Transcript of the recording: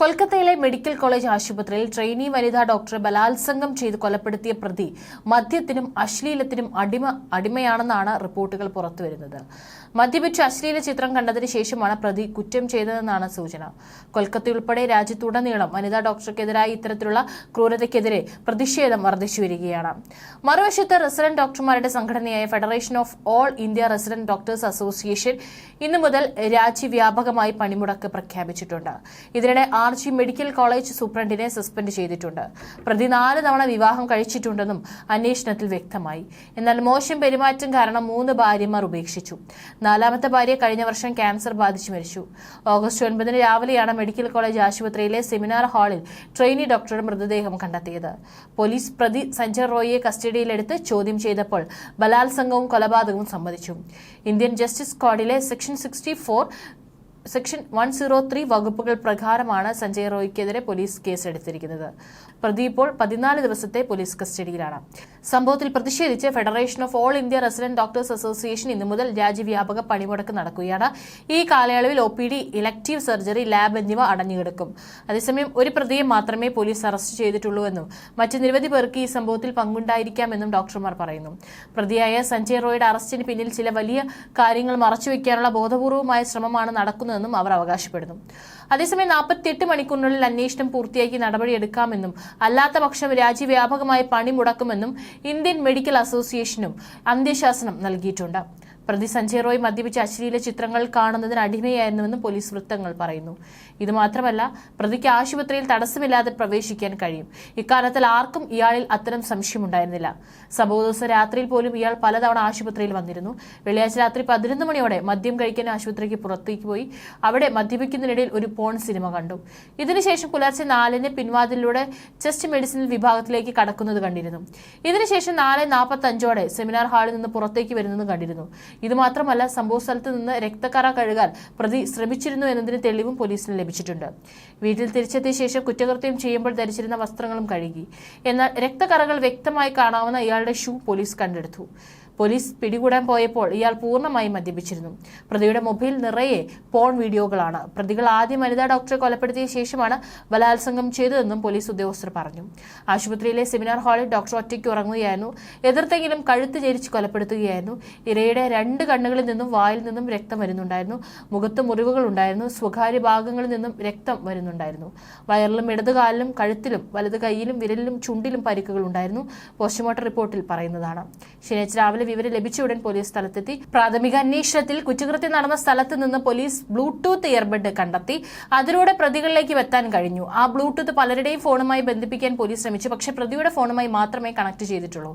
കൊൽക്കത്തയിലെ medical college ആശുപത്രിയിൽ trainee വനിതാ ഡോക്ടറെ ബലാത്സംഗം ചെയ്ത് കൊലപ്പെടുത്തിയ പ്രതി മദ്യത്തിനും അശ്ലീലത്തിനും അടിമ അടിമയാണെന്നാണ് റിപ്പോർട്ടുകൾ പുറത്തുവരുന്നത്. മദ്യപിച്ച് അശ്ലീല ചിത്രം കണ്ടതിന് ശേഷമാണ് പ്രതി കുറ്റം ചെയ്തതെന്നാണ് സൂചന. കൊൽക്കത്തയുൾപ്പെടെ രാജ്യത്തുടനീളം വനിതാ ഡോക്ടർക്കെതിരായ ഇത്തരത്തിലുള്ള ക്രൂരതയ്ക്കെതിരെ പ്രതിഷേധം വർദ്ധിച്ചു വരികയാണ്. മറുവശത്ത് റെസിഡന്റ് ഡോക്ടർമാരുടെ സംഘടനയായ federation of all India resident doctors association ഇന്നു മുതൽ രാജ്യവ്യാപകമായി പണിമുടക്ക് പ്രഖ്യാപിച്ചിട്ടുണ്ട്. ഇതിനിടെ ആർ ജി മെഡിക്കൽ കോളേജ് സൂപ്രണ്ടിനെ സസ്പെൻഡ് ചെയ്തിട്ടുണ്ട്. പ്രതി നാല് തവണ വിവാഹം കഴിച്ചിട്ടുണ്ടെന്നും അന്വേഷണത്തിൽ വ്യക്തമായി. എന്നാൽ മോശം പെരുമാറ്റം കാരണം മൂന്ന് ഭാര്യമാർ ഉപേക്ഷിച്ചു. നാലാമത്തെ ഭാര്യ കഴിഞ്ഞ വർഷം ക്യാൻസർ ബാധിച്ച് മരിച്ചു. ഓഗസ്റ്റ് ഒൻപതിന് രാവിലെയാണ് മെഡിക്കൽ കോളേജ് ആശുപത്രിയിലെ സെമിനാർ ഹാളിൽ ട്രെയിനി ഡോക്ടറുടെ മൃതദേഹം കണ്ടെത്തിയത്. പോലീസ് പ്രതി സഞ്ജയ് റോയിയെ കസ്റ്റഡിയിലെടുത്ത് ചോദ്യം ചെയ്തപ്പോൾ ബലാത്സംഗവും കൊലപാതകവും സമ്മതിച്ചു. Indian justice കോഡിലെ section sixty section one zero three വകുപ്പുകൾ പ്രകാരമാണ് സഞ്ജയ് റോയ്ക്കെതിരെ പോലീസ് കേസെടുത്തിരിക്കുന്നത്. പ്രതി ഇപ്പോൾ പതിനാല് ദിവസത്തെ പോലീസ് കസ്റ്റഡിയിലാണ്. സംഭവത്തിൽ പ്രതിഷേധിച്ച് federation of all India resident doctors association ഇന്നു മുതൽ രാജ്യവ്യാപക പണിമുടക്ക് നടക്കുകയാണ്. ഈ കാലയളവിൽ O P D elective surgery lab എന്നിവ അടഞ്ഞുകിടക്കും. അതേസമയം ഒരു പ്രതിയെ മാത്രമേ പോലീസ് അറസ്റ്റ് ചെയ്തിട്ടുള്ളൂവെന്നും മറ്റ് നിരവധി പേർക്ക് ഈ സംഭവത്തിൽ പങ്കുണ്ടായിരിക്കാമെന്നും ഡോക്ടർമാർ പറയുന്നു. പ്രതിയായ സഞ്ജയ് റോയുടെ അറസ്റ്റിന് പിന്നിൽ ചില വലിയ കാര്യങ്ങൾ മറച്ചുവെക്കാനുള്ള ബോധപൂർവമായ ശ്രമമാണ് നടക്കുന്നതെന്നും അവർ അവകാശപ്പെടുന്നു. അതേസമയം നാൽപ്പത്തിയെട്ട് മണിക്കൂറിനുള്ളിൽ അന്വേഷണം പൂർത്തിയാക്കി നടപടിയെടുക്കാമെന്നും അല്ലാത്ത പക്ഷം രാജ്യവ്യാപകമായി പണി മുടക്കുമെന്നും ഇന്ത്യൻ മെഡിക്കൽ അസോസിയേഷനും അന്ത്യശാസനം നൽകിയിട്ടുണ്ട്. പ്രതി സഞ്ജയ് റോയ് മദ്യപിച്ച അശ്ലീല ചിത്രങ്ങൾ കാണുന്നതിന് അടിമയായിരുന്നുവെന്നും പോലീസ് വൃത്തങ്ങൾ പറയുന്നു. ഇത് മാത്രമല്ല പ്രതിക്ക് ആശുപത്രിയിൽ തടസ്സമില്ലാതെ പ്രവേശിക്കാൻ കഴിയും. ഇക്കാലത്തിൽ ആർക്കും ഇയാളിൽ അത്തരം സംശയമുണ്ടായിരുന്നില്ല. സംഭവ ദിവസം രാത്രിയിൽ പോലും ഇയാൾ പലതവണ ആശുപത്രിയിൽ വന്നിരുന്നു. വെള്ളിയാഴ്ച രാത്രി പതിനൊന്ന് മണിയോടെ മദ്യം കഴിക്കാൻ ആശുപത്രിക്ക് പുറത്തേക്ക് പോയി. അവിടെ മദ്യപിക്കുന്നതിനിടയിൽ ഒരു പോൺ സിനിമ കണ്ടു. ഇതിനുശേഷം പുലർച്ചെ നാലിന് പിൻവാതിലൂടെ ചെസ്റ്റ് മെഡിസിൻ വിഭാഗത്തിലേക്ക് കടക്കുന്നത് കണ്ടിരുന്നു. ഇതിനുശേഷം നാല് നാൽപ്പത്തഞ്ചോടെ സെമിനാർ ഹാളിൽ നിന്ന് പുറത്തേക്ക് വരുന്നത് കണ്ടിരുന്നു. ഇത് മാത്രമല്ല സംഭവ സ്ഥലത്ത് നിന്ന് രക്തക്കറ കഴുകാൻ പ്രതി ശ്രമിച്ചിരുന്നു എന്നതിന് തെളിവും പോലീസിന് ലഭിച്ചിട്ടുണ്ട്. വീട്ടിൽ തിരിച്ചെത്തിയ ശേഷം കുറ്റകൃത്യം ചെയ്യുമ്പോൾ ധരിച്ചിരുന്ന വസ്ത്രങ്ങളും കഴുകി. എന്നാൽ രക്തക്കറകൾ വ്യക്തമായി കാണാവുന്ന ഇയാളുടെ ഷൂ പോലീസ് കണ്ടെടുത്തു. പോലീസ് പിടികൂടാൻ പോയപ്പോൾ ഇയാൾ പൂർണമായും മദ്യപിച്ചിരുന്നു. പ്രതിയുടെ മൊബൈൽ നിറയെ പോൺ വീഡിയോകളാണ്. പ്രതികൾ ആദ്യം വനിതാ ഡോക്ടറെ കൊലപ്പെടുത്തിയ ശേഷമാണ് ബലാത്സംഗം ചെയ്തതെന്നും പോലീസ് ഉദ്യോഗസ്ഥർ പറഞ്ഞു. ആശുപത്രിയിലെ സെമിനാർ ഹാളിൽ ഡോക്ടർ ഒറ്റയ്ക്ക് ഉറങ്ങുകയായിരുന്നു. എതിർത്തെങ്കിലും കഴുത്ത് ചരിച്ച് കൊലപ്പെടുത്തുകയായിരുന്നു. ഇരയുടെ രണ്ട് കണ്ണുകളിൽ നിന്നും വായിൽ നിന്നും രക്തം വരുന്നുണ്ടായിരുന്നു. മുഖത്ത് മുറിവുകൾ ഉണ്ടായിരുന്നു. സ്വകാര്യ ഭാഗങ്ങളിൽ നിന്നും രക്തം വരുന്നുണ്ടായിരുന്നു. വയറിലും ഇടതുകാലിലും കഴുത്തിലും വലത് കൈയിലും വിരലിലും ചുണ്ടിലും പരിക്കുകൾ ഉണ്ടായിരുന്നു. പോസ്റ്റ്മോർട്ടം റിപ്പോർട്ടിൽ പറയുന്നതാണ്. ശനിയാഴ്ച രാവിലെ വിവരം ലഭിച്ച ഉടൻ പോലീസ് സ്ഥലത്തെത്തി. പ്രാഥമിക അന്വേഷണത്തിൽ കുറ്റകൃത്യം നടന്ന സ്ഥലത്ത് നിന്ന് പോലീസ് ബ്ലൂടൂത്ത് ഇയർബഡ് കണ്ടെത്തി. അതിലൂടെ പ്രതികളിലേക്ക് എത്താൻ കഴിഞ്ഞു. ആ ബ്ലൂടൂത്ത് പലരുടെയും ഫോണുമായി ബന്ധിപ്പിക്കാൻ പോലീസ് ശ്രമിച്ചു. പക്ഷേ പ്രതിയുടെ ഫോണുമായി മാത്രമേ കണക്ട് ചെയ്തിട്ടുള്ളൂ.